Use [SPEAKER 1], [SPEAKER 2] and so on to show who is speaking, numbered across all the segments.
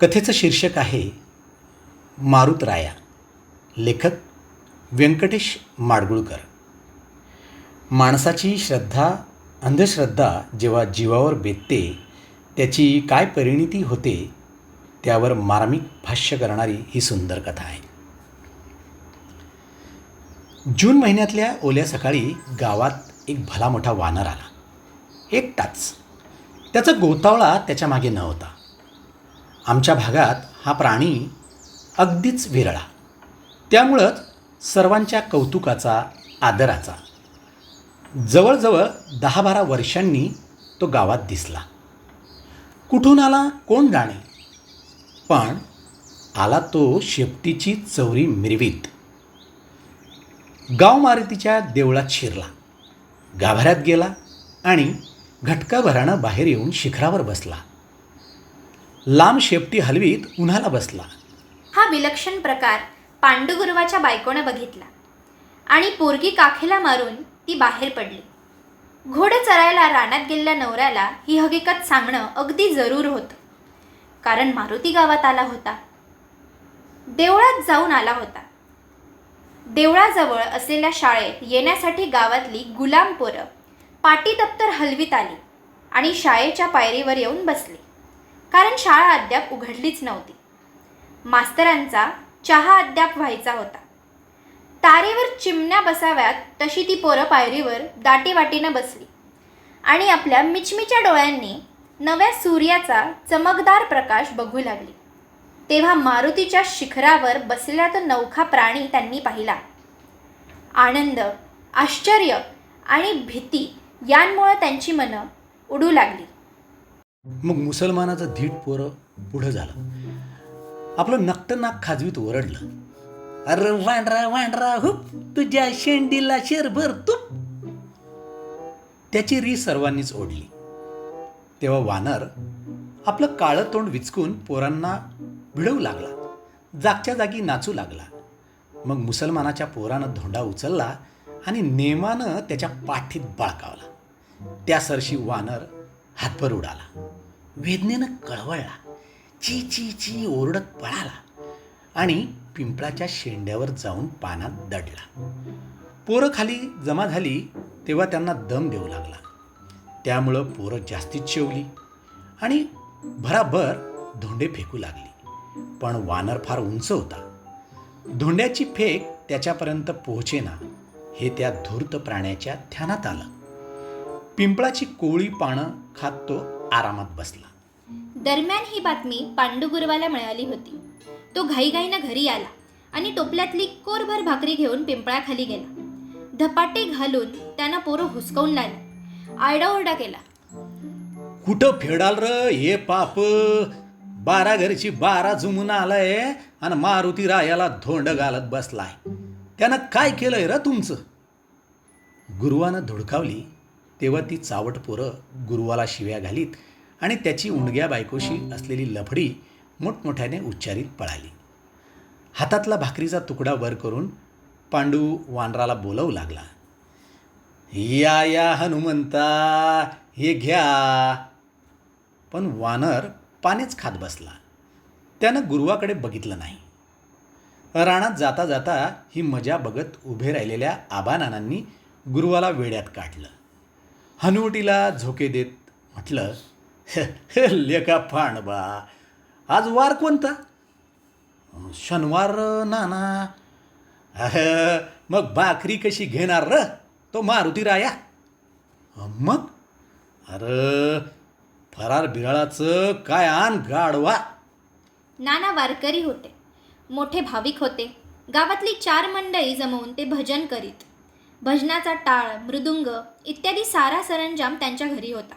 [SPEAKER 1] कथेचं शीर्षक आहे मारुतराया लेखक व्यंकटेश माडगुळकर. माणसाची श्रद्धा अंधश्रद्धा जेव्हा जीवावर बेतते त्याची काय परिणिती होते त्यावर मार्मिक भाष्य करणारी ही सुंदर कथा आहे. जून महिन्यातल्या ओल्या सकाळी गावात एक भला मोठा वानर आला. एकटाच त्याचा गोतावळा त्याच्यामागे न होता आमच्या भागात हा प्राणी अगदीच विरळा. त्यामुळंच सर्वांच्या कौतुकाचा आदराचा. जवळजवळ दहा बारा वर्षांनी तो गावात दिसला. कुठून आला कोण जाणे? पण आला तो शेपटीची चौरी मिरवीत. गाव मारुतीच्या देवळात शिरला. गाभाऱ्यात गेला आणि घटकाभरानं बाहेर येऊन शिखरावर बसला. लांब शेपटी हलवीत उन्हाला बसला.
[SPEAKER 2] हा विलक्षण प्रकार पांडुगुरुवाच्या बायकोनं बघितला. आणि पोरगी काखेला मारून ती बाहेर पडली. घोडं चरायला रानात गेलेल्या नवऱ्याला ही हकीकत सांगणं अगदी जरूर होतं. कारण मारुती गावात आला होता. देवळात जाऊन आला होता. देवळाजवळ असलेल्या शाळेत येण्यासाठी गावातली गुलाम पोरं पाटी दप्तर हलवीत आली आणि शाळेच्या पायरीवर येऊन बसली. कारण शाळा अद्याप उघडलीच नव्हती. मास्तरांचा चहा अद्याप व्हायचा होता. तारेवर चिमण्या बसाव्यात तशी ती पोरं पायरीवर दाटीवाटीनं बसली. आणि आपल्या मिचमिच्या डोळ्यांनी नव्या सूर्याचा चमकदार प्रकाश बघू लागली. तेव्हा मारुतीच्या शिखरावर बसलेला तो नवखा प्राणी त्यांनी पाहिला. आनंद आश्चर्य आणि भीती यांमुळे त्यांची मनं उडू लागली.
[SPEAKER 1] मग मुसलमानाचं धीट पोरं पुढं झालं. आपलं नक्ट नाक खाजवीत ओरडलं. अरे वांडरा वांडरा हुप तुझ्या शेंडीला शेरभर तूप. त्याची री सर्वांनीच ओढली. तेव्हा वानर आपलं काळं तोंड विचकून पोरांना भिडवू लागला. जागच्या जागी नाचू लागला. मग मुसलमानाच्या पोरानं धोंडा उचलला आणि नेमानं त्याच्या पाठीत बाळकावला. त्या सरशी वानर हातभर उडाला. वेदनेनं कळवळला. ची ची ची ओरडत पळाला आणि पिंपळाच्या शेंड्यावर जाऊन पानात दडला. पोरं खाली जमा झाली तेव्हा त्यांना दम देऊ लागला. त्यामुळं पोरं जास्तीच शेवली आणि भराभर धोंडे फेकू लागली. पण वानर फार उंच होता. धोंड्याची फेक त्याच्यापर्यंत पोहोचेना हे त्या धूर्त प्राण्याच्या ध्यानात आलं. पिंपळाची कोळी पानं खात तो आरामात बसला.
[SPEAKER 2] दरम्यान ही बातमी पांडुगुरुवाला मिळाली होती. तो घाईघाईनं घरी आला आणि टोपल्यातली कोरभर भाकरी घेऊन पिंपळाखाली गेला. धपाटे घालून त्यानं पोरं हुसकवून लागली आरडाओरडा केला.
[SPEAKER 1] कुठं फेडाल र हे पाप? बारा घरची बारा जुमून आलाय आणि मारुती रायाला धोंड घालत बसलाय. त्यानं काय केलंय र तुमचं? गुरुवानं धुडकावली. तेव्हा ती चावट पोरं गुरुवाला शिव्या घालीत आणि त्याची उंडग्या बायकोशी असलेली लफडी मोठमोठ्याने उच्चारीत पळाली. हातातला भाकरीचा तुकडा वर करून पांडू वानराला बोलवू लागला. या या हनुमंता हे घ्या. पण वानर पानेच खात बसला. त्यानं गुरुवाकडे बघितलं नाही. रानात जाता जाता ही मजा बघत उभे राहिलेल्या आबानानांनी गुरुवाला वेड्यात काढलं. हनुवटीला झोके देत म्हटलं लेका फांडबा आज वार कोणता? शनिवार नाना. अह, मग भाकरी कशी घेणार र? तो मारुती राया. मग? अरे फरार बिराळाचं काय आण गाडवा
[SPEAKER 2] नाना वारकरी होते. मोठे भाविक होते. गावातली चार मंडळी जमवून ते भजन करीत. भजनाचा टाळ मृदुंग इत्यादी सारा सरंजाम त्यांच्या घरी होता.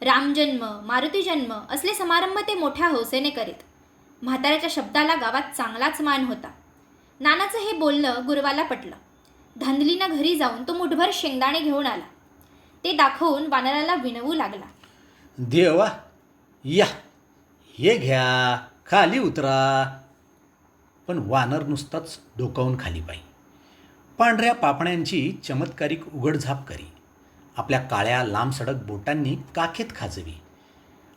[SPEAKER 2] रामजन्म मारुती जन्म असले समारंभ ते मोठ्या हौसेने करीत. म्हाताऱ्याच्या शब्दाला गावात चांगलाच मान होता. नानाचं हे बोलणं गुरुवाला पटलं. धांदलीनं घरी जाऊन तो मुठभर शेंगदाणे घेऊन आला. ते दाखवून वानराला विनवू लागला.
[SPEAKER 1] देवा या. हे घ्या खाली उतरा. पण वानर नुसताच डोकावून खाली पाई पांढऱ्या पापण्यांची चमत्कारिक उघडझाप करी. आपल्या काळ्या लांब सडक बोटांनी काखेत खाजवी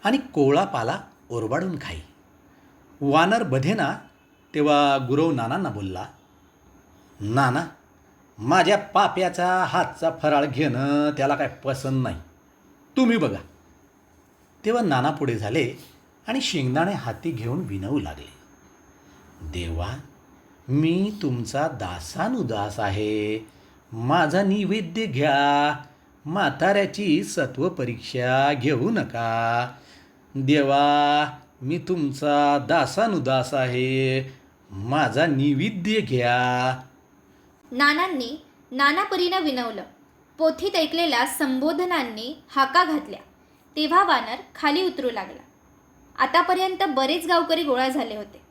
[SPEAKER 1] आणि कोवळा पाला ओरबाडून खाई. वानर बधेना तेव्हा गुरव नानांना बोलला नाना माझ्या पाप्याचा हातचा फराळ घेणं त्याला काय पसंत नाही. तुम्ही बघा. तेव्हा नाना पुढे झाले आणि शेंगदाणे हाती घेऊन विनवू लागले. देवा मी तुमचा दासानुदास आहे. माझा नैवेद्य घ्या. म्हाताऱ्याची सत्व परीक्षा घेऊ नका. देवा मी तुमचा दासानुदास आहे. माझा नैवेद्य घ्या.
[SPEAKER 2] नानांनी नानापरीनं विनवलं. पोथीत ऐकलेल्या संबोधनांनी हाका घातल्या. तेव्हा वानर खाली उतरू लागला. आतापर्यंत बरेच गावकरी गोळा झाले होते.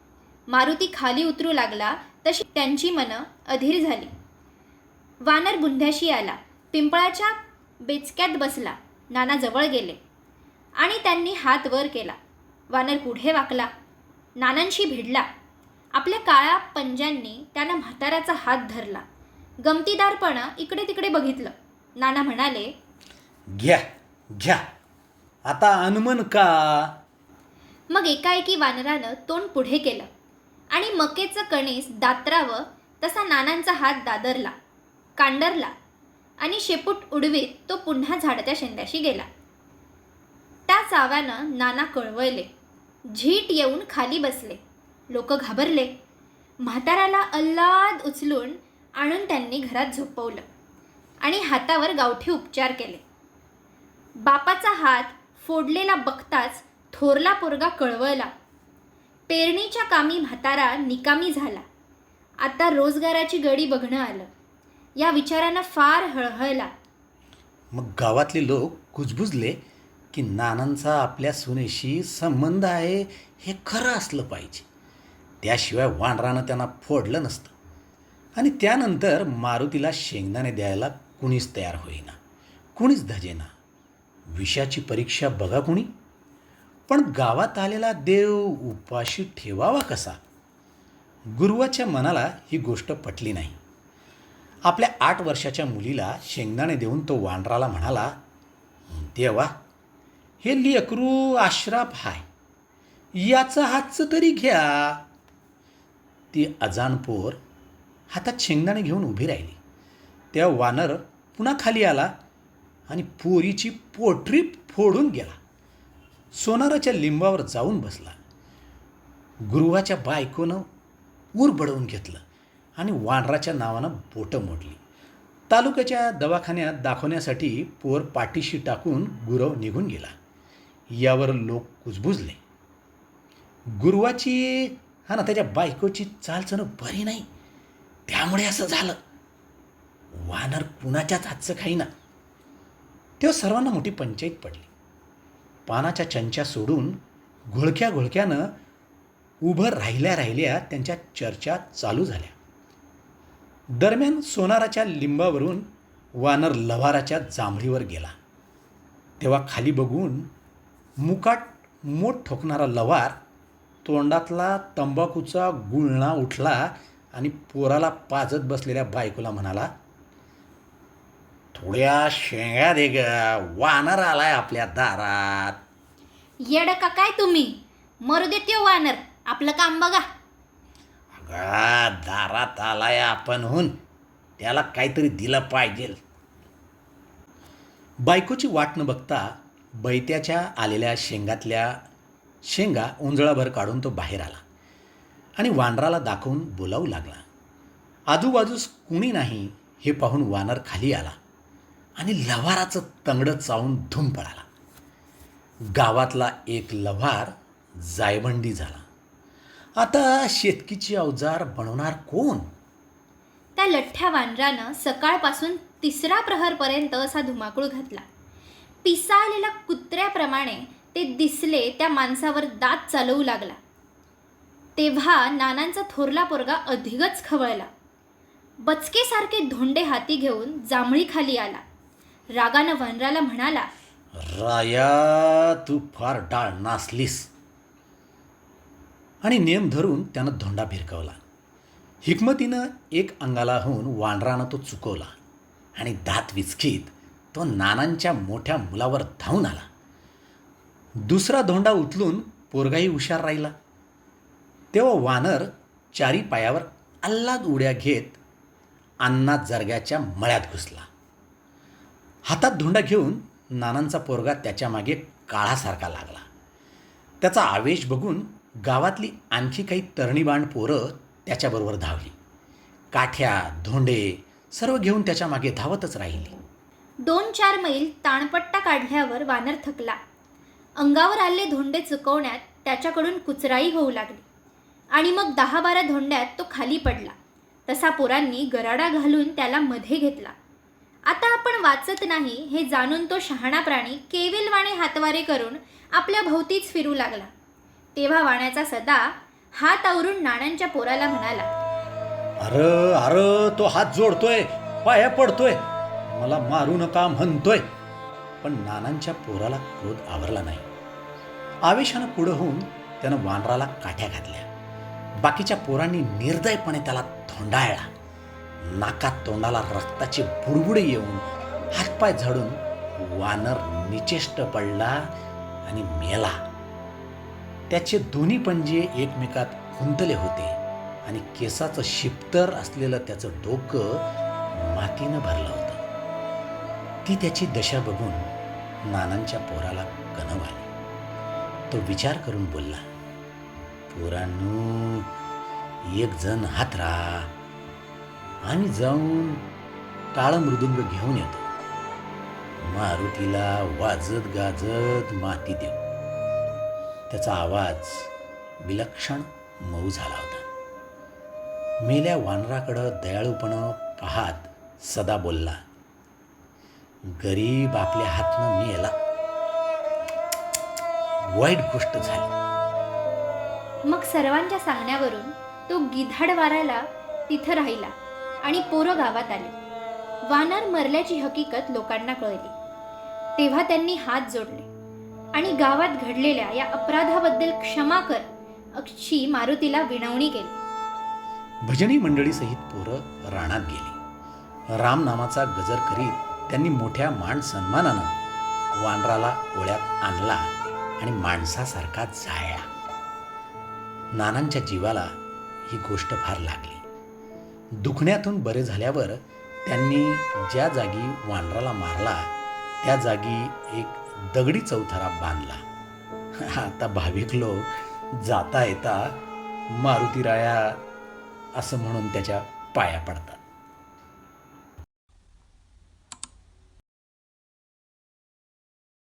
[SPEAKER 2] मारुती खाली उतरू लागला तशी त्यांची मनं अधीर झाली. वानर बुंध्याशी आला. पिंपळाच्या बेचक्यात बसला. नाना जवळ गेले. आणि त्यांनी हात वर केला. वानर पुढे वाकला. नानांशी भिडला. आपल्या काळ्या पंजांनी त्यानं म्हाताऱ्याचा हात धरला. गमतीदारपणा इकडे तिकडे बघितलं. नाना म्हणाले
[SPEAKER 1] घ्या घ्या. आता अनमन का?
[SPEAKER 2] मग एकाएकी वानरानं तोंड पुढे केलं. आणि मकेचं कणीस दात्रावं तसा नानांचा हात दादरला कांडरला आणि शेपूट उडवीत तो पुन्हा झाडाच्या शेंड्याशी गेला. त्या चाव्यानं नाना कळवळले झीट येऊन खाली बसले. लोक घाबरले. म्हाताऱ्याला अल्लाद उचलून आणून त्यांनी घरात झोपवलं आणि हातावर गावठी उपचार केले. बापाचा हात फोडलेला बघताच थोरला पोरगा कळवळला पेरणीच्या कामी म्हातारा निकामी झाला. आता रोजगाराची गडी बघणं आलं. या विचारानं फार हळहळला.
[SPEAKER 1] मग गावातले लोक कुजबुजले की नानांचा आपल्या सुनेशी संबंध आहे हे खरं असलं पाहिजे. त्याशिवाय वानरानं त्यांना फोडलं नसतं. आणि त्यानंतर मारुतीला शेंगदाणे द्यायला कुणीच तयार होईना. कुणीच धजेना. विषाची परीक्षा बघा कुणी. पण गावात आलेला देव उपाशी ठेवावा कसा? गुरुवाच्या मनाला ही गोष्ट पटली नाही. आपल्या आठ वर्षाच्या मुलीला शेंगदाणे देऊन तो वानराला म्हणाला देवा हे लेकरू आश्राप हाय. याचं हातचं तरी घ्या. ती अजानपोर हातात शेंगदाणे घेऊन उभी राहिली. त्या वानर पुन्हा खाली आला आणि पोरीची पोटरी फोडून गेला. सोनाराच्या लिंबावर जाऊन बसला. गुरुवाच्या बायकोनं ऊर बडवून घेतलं आणि वानराच्या नावानं बोटं मोडली. तालुक्याच्या दवाखान्यात दाखवण्यासाठी पोर पाठीशी टाकून गुरव निघून गेला. यावर लोक कुजबुजले. गुरुवाची हा ना त्याच्या बायकोची चालचणं बरी नाही. त्यामुळे असं झालं. वानर कुणाच्याच हातचं खाईना. तेव्हा सर्वांना मोठी पंचायत पडली. पानाच्या चंच्या सोडून घोळक्या घोळक्यानं उभं राहिल्या राहिल्या त्यांच्या चर्चा चालू झाल्या. दरम्यान सोनाराच्या लिंबावरून वानर लवाराच्या जांभळीवर गेला. तेव्हा खाली बघून मुकाट मोठ ठोकणारा लवार तोंडातला तंबाखूचा गुळणा उठला आणि पोराला पाजत बसलेल्या बायकोला म्हणाला थोड्या शेंगा दे ग. वानर आलाय आपल्या दारात.
[SPEAKER 2] येड का काय तुम्ही? मरू देते वानर. आपलं काम बघा.
[SPEAKER 1] दारात आलाय आपणहून. त्याला काहीतरी दिलं पाहिजे बायकोची वाट न बघता बैत्याच्या आलेल्या शेंगातल्या शेंगा उंजळाभर काढून तो बाहेर आला आणि वानराला दाखवून बोलावू लागला. आजूबाजूस कुणी नाही हे पाहून वानर खाली आला. आणि लव्हाराचं तंगडं चावून धूम पळाला गावातला एक लव्हार जायबंडी झाला. आता शेतकीची अवजार बनवणार कोण?
[SPEAKER 2] त्या लठ्ठ्या वानरानं सकाळपासून तिसरा प्रहरपर्यंत असा धुमाकूळ घातला. पिसाळलेल्या कुत्र्याप्रमाणे ते दिसले त्या माणसावर दात चालवू लागला. तेव्हा नानांचा थोरला पोरगा अधिकच खवळला. बचकेसारखे धोंडे हाती घेऊन जांभळीखाली आला. रागानं वनराला म्हणाला
[SPEAKER 1] राया तू फार डाळ नासलीस. आणि नेम धरून त्यानं धोंडा भिरकवला. हिकमतीनं एक अंगाला होऊन वानरानं तो चुकवला आणि दात विचकीत तो नानांच्या मोठ्या मुलावर धावून आला. दुसरा धोंडा उचलून पोरगाही हुशार राहिला. तेव्हा वानर चारी पायावर अल्लाद उड्या घेत अन्नात जरग्याच्या मळ्यात घुसला. हातात धोंडा घेऊन नानांचा पोरगा त्याच्यामागे काळासारखा लागला. त्याचा आवेश बघून गावातली आणखी काही तरणीबाण पोरं त्याच्याबरोबर धावली. काठ्या धोंडे सर्व घेऊन त्याच्यामागे धावतच राहिली.
[SPEAKER 2] दोन चार मैल ताणपट्टा काढल्यावर वानर थकला. अंगावर आलेले धोंडे चुकवण्यात त्याच्याकडून कुचराई होऊ लागली. आणि मग दहा बारा धोंड्यात तो खाली पडला. तसा पोरांनी गराडा घालून त्याला मध्ये घेतला. आता आपण वाचत नाही हे जाणून तो शहाणा प्राणी केविलवाणे हातवारे करून आपल्या भोवतीच फिरू लागला. तेव्हा वाण्याचा सदा हात आवरून नाण्यांच्या पोराला म्हणाला
[SPEAKER 1] अरे अरे तो हात जोडतोय पाया पडतोय. मला मारू नका म्हणतोय. पण नानांच्या पोराला क्रोध आवरला नाही. आवेशानं पुढं होऊन त्यानं वानराला काठ्या घातल्या. बाकीच्या पोरांनी निर्दयपणे त्याला धोंडाळला नाकात तोंडाला रक्ताचे बुडबुडे येऊन हातपाय झडून वानर निचेष्ट पडला आणि मेला. त्याचे दोन्ही पंजे एकमेकात खुंतले होते आणि केसाचं शिपतर असलेलं त्याचं डोकं मातीनं भरलं होतं. ती त्याची दशा बघून नानांच्या पोराला कणव आली. तो विचार करून बोलला पोरांनो एक जण हात आणि जाऊन टाळ मृदुंग घेऊन येतो. मारुतीला वाजत गाजत माती देऊ त्याचा आवाज विलक्षण मऊ झाला होता. मेल्या वानराकडं दयाळूपणं पाहात सदा बोलला गरीब आपल्या हातनं मेला वाईट गोष्ट झाली.
[SPEAKER 2] मग सर्वांच्या सांगण्यावरून तो गिधाड वारायला तिथं राहिला. आणि पोरं गावात आली. वानर मरल्याची हकीकत लोकांना कळली. तेव्हा त्यांनी हात जोडले आणि गावात घडलेल्या या अपराधाबद्दल क्षमा कर अक्षी मारुतीला विनवणी केली.
[SPEAKER 1] भजनी मंडळीसहित पोरं रानात गेली. राम नामाचा गजर करीत त्यांनी मोठ्या मान सन्मानानं वानराला ओळ्यात आणला आणि माणसासारखा जाळला. नानांच्या जीवाला ही गोष्ट फार लागली. दुखण्यातून बरे झाल्यावर त्यांनी ज्या जागी वानराला मारला त्या जागी एक दगडी चौथरा बांधला. आता भाविक लोक जाता येता मारुतीराया असं म्हणून त्याच्या पाया पडतात.